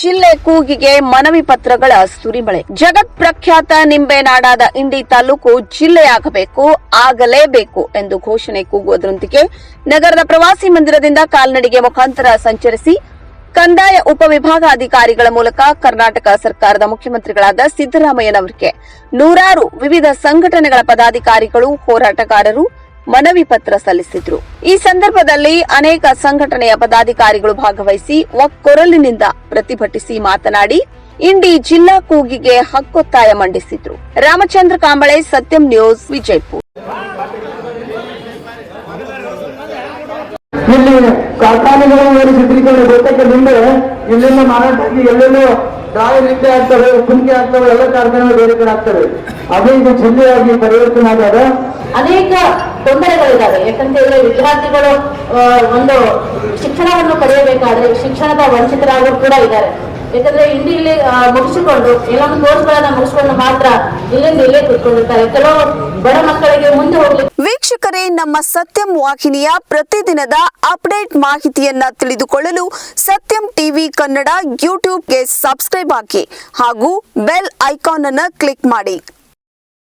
ಜಿಲ್ಲೆ ಕೂಗಿಗೆ ಮನವಿ ಪತ್ರಗಳ ಸುರಿಮಳೆ. ಜಗತ್ ಪ್ರಖ್ಯಾತ ನಿಂಬೆ ನಾಡಾದ ಇಂಡಿ ತಾಲೂಕು ಜಿಲ್ಲೆಯಾಗಬೇಕು, ಆಗಲೇಬೇಕು ಎಂದು ಘೋಷಣೆ ಕೂಗುವುದರೊಂದಿಗೆ ನಗರದ ಪ್ರವಾಸಿ ಮಂದಿರದಿಂದ ಕಾಲ್ನಡಿಗೆ ಮುಖಾಂತರ ಸಂಚರಿಸಿ ಕಂದಾಯ ಉಪವಿಭಾಗಾಧಿಕಾರಿಗಳ ಮೂಲಕ ಕರ್ನಾಟಕ ಸರ್ಕಾರದ ಮುಖ್ಯಮಂತ್ರಿಗಳಾದ ಸಿದ್ದರಾಮಯ್ಯನವರಿಗೆ ನೂರಾರು ವಿವಿಧ ಸಂಘಟನೆಗಳ ಪದಾಧಿಕಾರಿಗಳು, ಹೋರಾಟಗಾರರು ಮನವಿ ಪತ್ರ ಸಲ್ಲಿಸಿದ್ರು. ಈ ಸಂದರ್ಭದಲ್ಲಿ ಅನೇಕ ಸಂಘಟನೆಯ ಪದಾಧಿಕಾರಿಗಳು ಭಾಗವಹಿಸಿ ಒಕ್ಕೊರಲಿನಿಂದ ಪ್ರತಿಭಟಿಸಿ ಮಾತನಾಡಿ, ಇಂಡಿ ಜಿಲ್ಲಾ ಕೂಗಿಗೆ ಹಕ್ಕೊತ್ತಾಯ ಮಂಡಿಸಿದ್ರು. ರಾಮಚಂದ್ರ ಕಾಂಬಳೆ, ಸತ್ಯಂ ನ್ಯೂಸ್, ವಿಜಯಪುರ. ಇಲ್ಲಿ ಕಾರ್ಖಾನೆಗಳು ಏನು ಚಿತ್ರೀಕರಣ ಬಹುತೇಕ ಮುಂದೆ ಇಲ್ಲೆಲ್ಲ ಮಾರಾಟಕ್ಕೆ ಎಲ್ಲೆಲ್ಲೋ ಡ್ರಾಯ್ ನಿಂತೆ ಆಗ್ತವೆ, ಕುಂಕಿ ಆಗ್ತವೆ, ಎಲ್ಲ ಕಾರ್ಖಾನೆಗಳು ಬೇರೆ ಕಡೆ ಆಗ್ತವೆ. ಅದೇ ಇದು ಜಿಲ್ಲೆಯಾಗಿ ಪರಿವರ್ತನೆ ಆದಾಗ ಅನೇಕ ತೊಂದರೆಗಳಿದ್ದಾವೆ. ಯಾಕಂತ ಹೇಳಿದ್ರೆ ವಿದ್ಯಾರ್ಥಿಗಳು ಒಂದು ಶಿಕ್ಷಣವನ್ನು ಪಡೆಯಬೇಕಾದ್ರೆ ಶಿಕ್ಷಣದ ವಂಚಿತರಾಗೂ ಕೂಡ ಇದ್ದಾರೆ. ಯಾಕಂದ್ರೆ ಇಲ್ಲಿ ಇಲ್ಲಿ ಮುಗಿಸಿಕೊಂಡು ಕೆಲವೊಂದು ಕೋರ್ಸ್ಗಳನ್ನ ಮುಗಿಸಿಕೊಂಡು ಮಾತ್ರ ಇಲ್ಲಿಂದ ಇಲ್ಲೇ ಕೂತ್ಕೊಂಡಿರ್ತಾರೆ. ಕೆಲವು ಬಡ ಮಕ್ಕಳಿಗೆ ಮುಂದೆ ಹೋಗ್ಲಿಕ್ಕೆ ವೀಕ್ಷಕರೇ, ನಮ್ಮ ಸತ್ಯಂ ವಾಹಿನಿಯ ಪ್ರತಿದಿನದ ಅಪ್ಡೇಟ್ ಮಾಹಿತಿಯನ್ನ ತಿಳಿದುಕೊಳ್ಳಲು ಸತ್ಯಂ ಟಿವಿ ಕನ್ನಡ ಯೂಟ್ಯೂಬ್ಗೆ ಸಬ್ಸ್ಕ್ರೈಬ್ ಹಾಕಿ ಹಾಗೂ ಬೆಲ್ ಐಕಾನ್ ಅನ್ನು ಕ್ಲಿಕ್ ಮಾಡಿ.